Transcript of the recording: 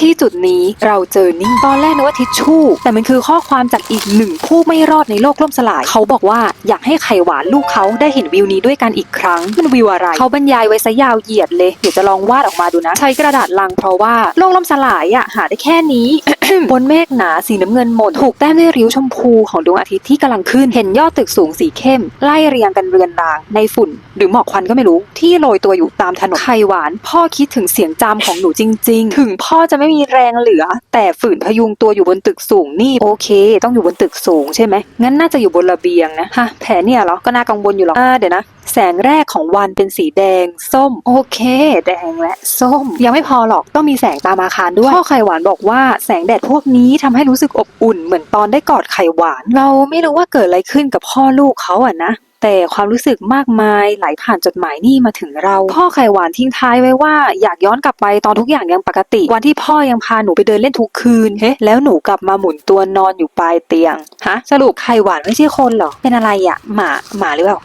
ที่จุดนี้เราเจอนี่ตอนแรกนึกว่าทิชชู่ แต่มันคือข้อความจากอีกหนึ่งผู้ไม่รอดในโลกล่มสลาย เขาบอกว่าอยากให้ไข่หวานลูกเขาได้เห็นวิวนี้ด้วยกันอีกครั้ง มันวิวอะไร เขาบรรยายไว้ซะยาวเหยียดเลย เดี๋ยวจะลองวาดออกมาดูนะ ใช้กระดาษลังเพราะว่าโลกล่มสลายอะหาได้แค่นี้ บนเมฆหนาสีน้ำเงินหมดถูกแต้มด้วยริ้วชมพูของดวงอาทิตย์ที่กำลังขึ้นเห็นยอดตึกสูงสีเข้ม ไล่เรียงกันเรือนราง ในฝุ่น หรือหมอกควันก็ไม่รู้ ที่โรยตัวอยู่ตามถนนไข่หวาน พ่อคิดถึงเสียงจามของหนูจริง ๆ ถึงพ่อจะไม่มีแรงเหลือ แต่ฝืนพยุงตัวอยู่บนตึกสูงนี่โอเค ต้องอยู่บนตึกสูงใช่ไหมงั้นน่าจะอยู่บนระเบียงนะฮะแผนเนี่ยเหรอก็น่ากังวลอยู่หรอกอ่าเดี๋ยวนะแสงแรกของวันเป็นสีแดง ส้ม โอเค แดงและส้ม ยังไม่พอหรอกต้องมีแสงตามอาคารด้วยพ่อไข่หวานบอกว่าแสงแดดพวกนี้ทำให้รู้สึกอบอุ่น เหมือนตอนได้กอดไข่หวาน เราไม่รู้ว่าเกิดอะไรขึ้นกับพ่อลูกเขาอะนะ แต่ความรู้สึกมากมายไหลผ่านจดหมายนี่มาถึงเรา พ่อไข่หวานทิ้งท้ายไว้ว่าอยากย้อนกลับไปตอนทุกอย่างยังปกติ วันที่พ่อยังพาหนูไปเดินเล่นทุกคืนเฮ้แล้วหนูกลับมาหมุนตัวนอนอยู่ปลายเตียงฮะสรุปไข่หวานไม่ใช่คนเหรอเป็นอะไรอะหมาหมาหรือเปล่า